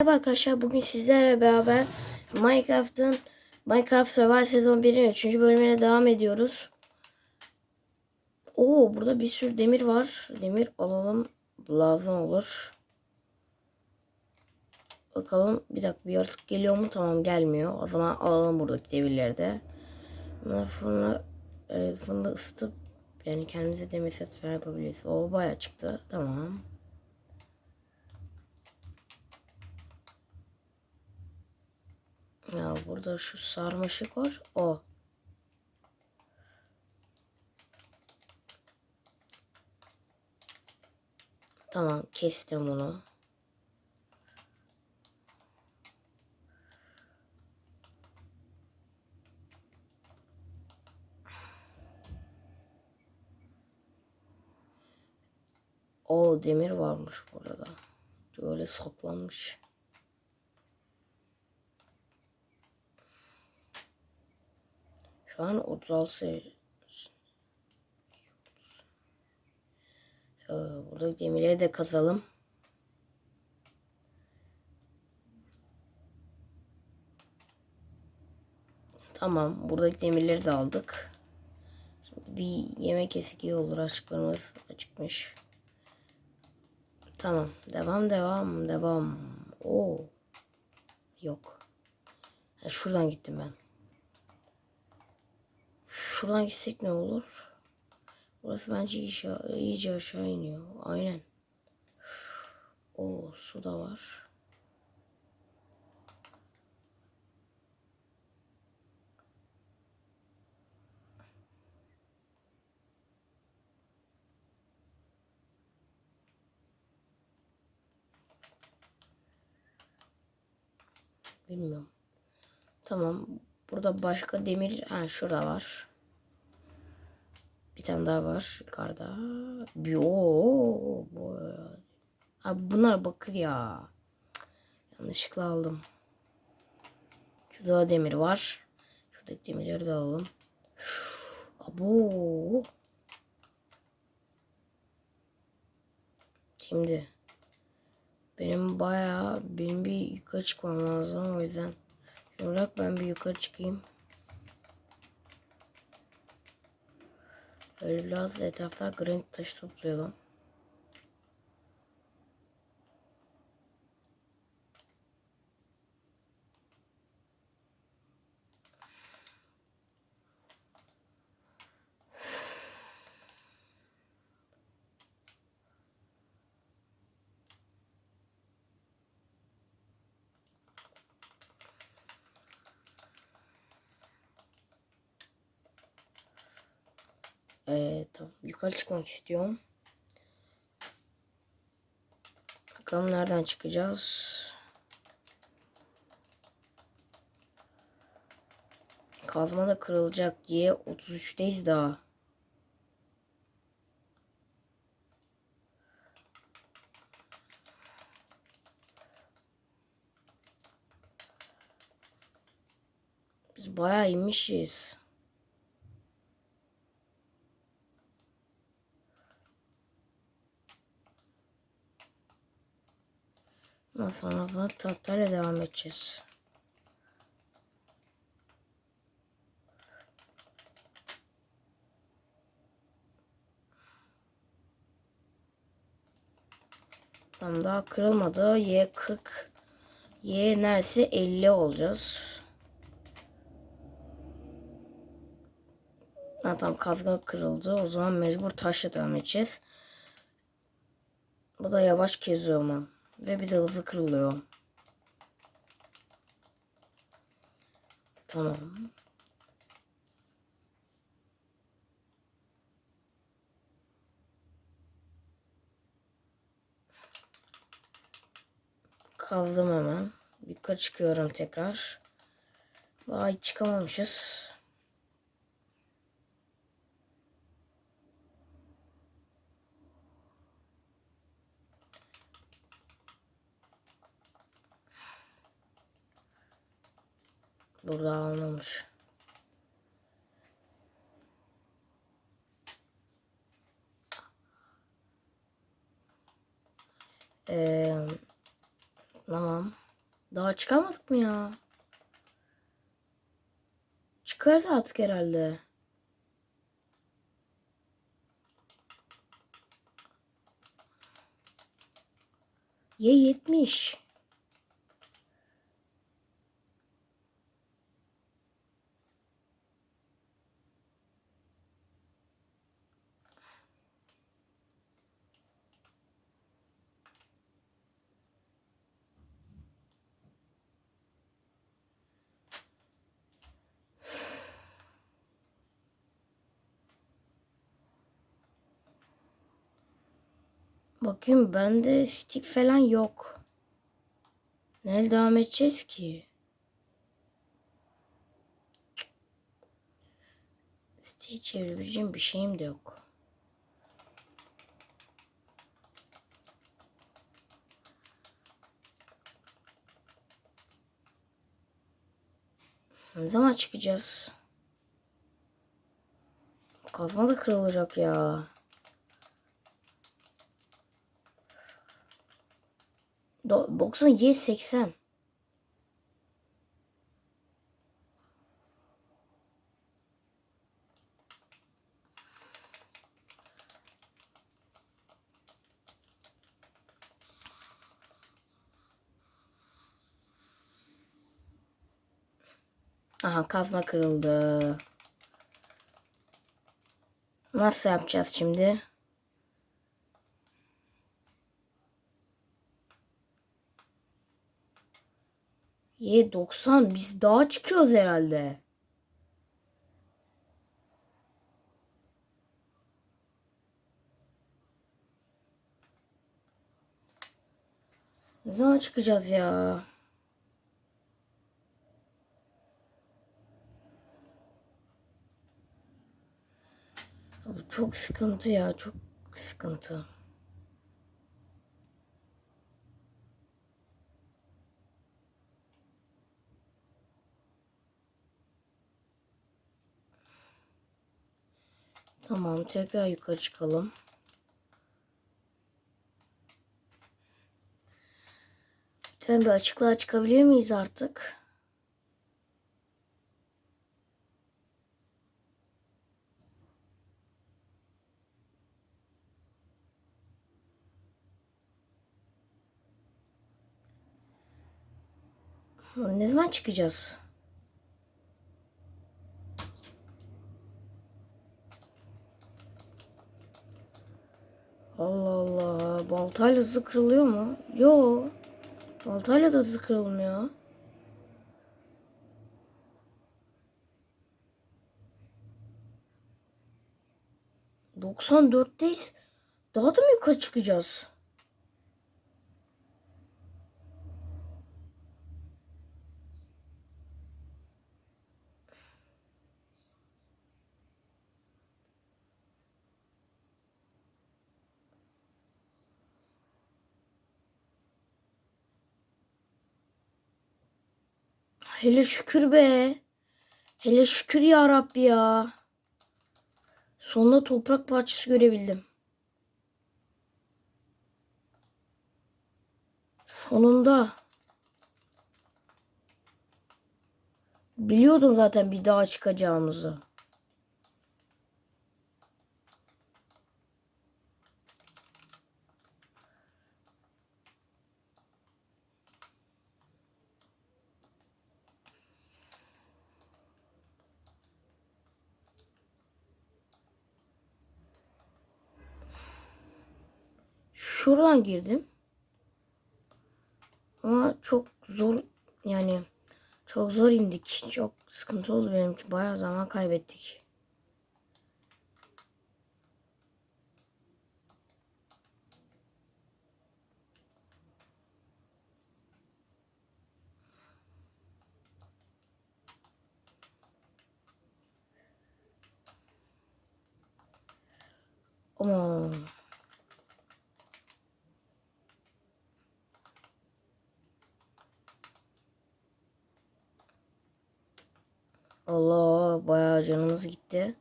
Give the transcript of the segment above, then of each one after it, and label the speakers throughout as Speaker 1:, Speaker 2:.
Speaker 1: Merhaba arkadaşlar bugün sizlerle beraber Minecraft'ın Minecraft Survival sezon 1'in 3. bölümüne devam ediyoruz. Oo burada bir sürü demir var. Demir alalım lazım olur. Bakalım bir dakika bir yaratık geliyor mu? Tamam gelmiyor. O zaman alalım buradaki demirleri de. Bunları fırına e, ısıtıp yani kendimize demir set falan yapabiliriz. O bayağı çıktı. Tamam. Ya burada şu sarmaşık var. O. Tamam kestim bunu. O demir varmış burada. Böyle saklanmış. Şu an 36 sayı. Ee, Burada demirleri de kazalım. Tamam. Buradaki demirleri de aldık. Şimdi bir yemek yesek iyi olur. Açıklarımız acıkmış. Tamam. Devam devam devam. Oo. Yok. Ha, şuradan gittim ben. Şuradan gitsek ne olur? Burası bence iyice, aşağı iniyor. Aynen. O su da var. Bilmiyorum. Tamam. Burada başka demir. Ha şurada var. Tane daha var yukarıda. Bir o bu. Abi bunlar bakır ya. Yanlışlıkla aldım. Şurada demir var. Şuradaki demirleri de alalım. Abo. Şimdi benim bayağı benim bir yukarı çıkmam lazım o yüzden Şimdi bırak ben bir yukarı çıkayım. Böyle biraz etrafta granit taşı toplayalım. Evet, tamam. yukarı çıkmak istiyorum. Bakalım nereden çıkacağız. Kazma da kırılacak diye 33'teyiz daha. Biz bayağı inmişiz. Ondan sonra da tahtayla devam edeceğiz. Tam daha kırılmadı. Y 40 Y neredeyse 50 olacağız. Ha, tam kazma kırıldı. O zaman mecbur taşla devam edeceğiz. Bu da yavaş keziyor ama. Ve bir de hızlı kırılıyor. Tamam. Kaldım hemen. Yukarı çıkıyorum tekrar. Hiç çıkamamışız. Burada almamış. Ee, tamam. Daha çıkamadık mı ya? Çıkarız artık herhalde. Y70. Bakayım bende stick falan yok. Neyle devam edeceğiz ki? Stick çevirebileceğim bir şeyim de yok. Ne zaman çıkacağız? Kazma da kırılacak ya. Box'un Y80. Aha kazma kırıldı. Nasıl yapacağız şimdi? Ye 90 biz daha çıkıyoruz herhalde. Ne zaman çıkacağız ya? Abi çok sıkıntı ya çok sıkıntı. Tamam tekrar yukarı çıkalım. Lütfen bir açıklığa çıkabilir miyiz artık? Ne zaman çıkacağız? Allah Allah. Baltayla hızlı kırılıyor mu? Yo. Baltayla da hızlı kırılmıyor. Doksan dörtteyiz. Daha da mı yukarı çıkacağız? Hele şükür be. Hele şükür ya Rabbi ya. Sonunda toprak parçası görebildim. Sonunda. Biliyordum zaten bir daha çıkacağımızı. Şuradan girdim. Ama çok zor yani çok zor indik. Çok sıkıntı oldu benim için. Bayağı zaman kaybettik. Aman. Allah bayağı canımız gitti.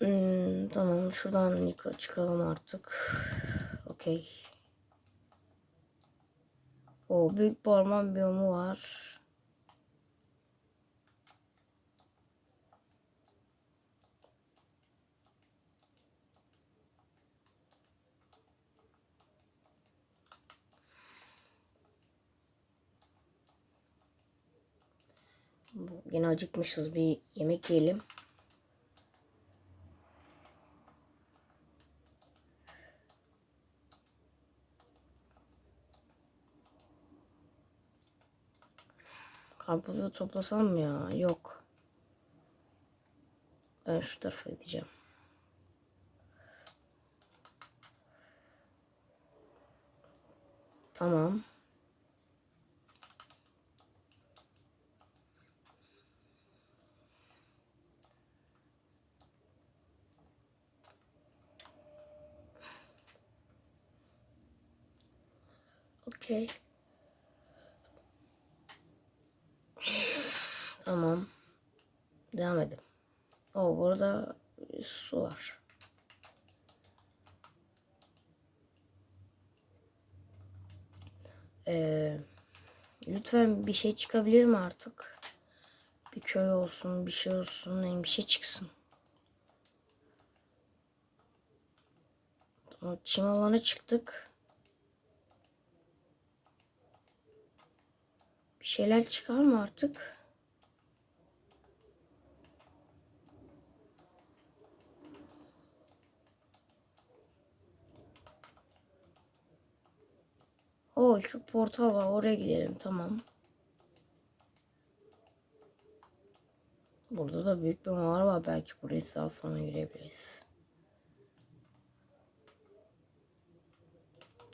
Speaker 1: Hmm, tamam şuradan yukarı çıkalım artık. Okey. O büyük orman biyomu var. Bu- Yine acıkmışız bir yemek yiyelim. Karpuzu toplasam mı ya? Yok. Ben şu tarafa gideceğim. Tamam. Okey. Tamam. Devam edelim. O burada su var. Ee, lütfen bir şey çıkabilir mi artık? Bir köy olsun, bir şey olsun, yani bir şey çıksın. Çim alana çıktık. Şeyler çıkar mı artık? O iki portal var. Oraya gidelim. Tamam. Burada da büyük bir mağara var. Belki burayı daha sonra girebiliriz.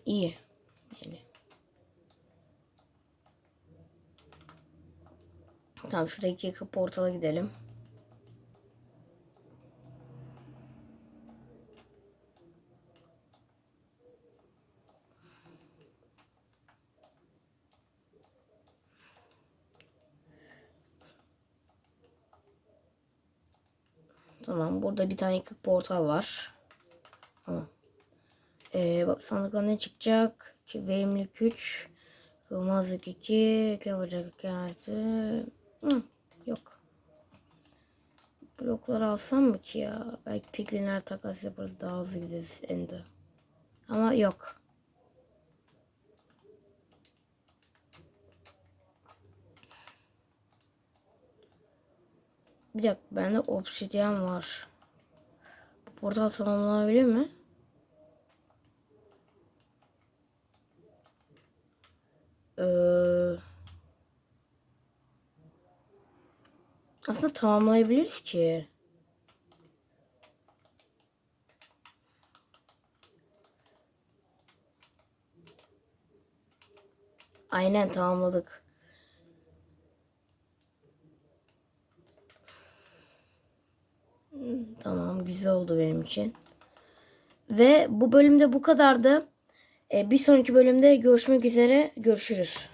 Speaker 1: İyi. Yani. Tamam şuradaki portala gidelim. Tamam burada bir tane yıkık portal var. Tamam. Ee, bak sandıkta ne çıkacak? Verimlilik 3. Kılmazlık 2. Eklem bacak kartı. Hı, yok. Blokları alsam mı ki ya? Belki piklinler takas yaparız daha hızlı gideriz ende. Ama yok. Bir dakika bende obsidyen var. Bu portal tamamlanabilir mi? Ee, aslında tamamlayabiliriz ki. Aynen tamamladık. Hmm, Tamam güzel oldu benim için. Ve bu bölümde bu kadardı. Ee, bir sonraki bölümde görüşmek üzere. Görüşürüz.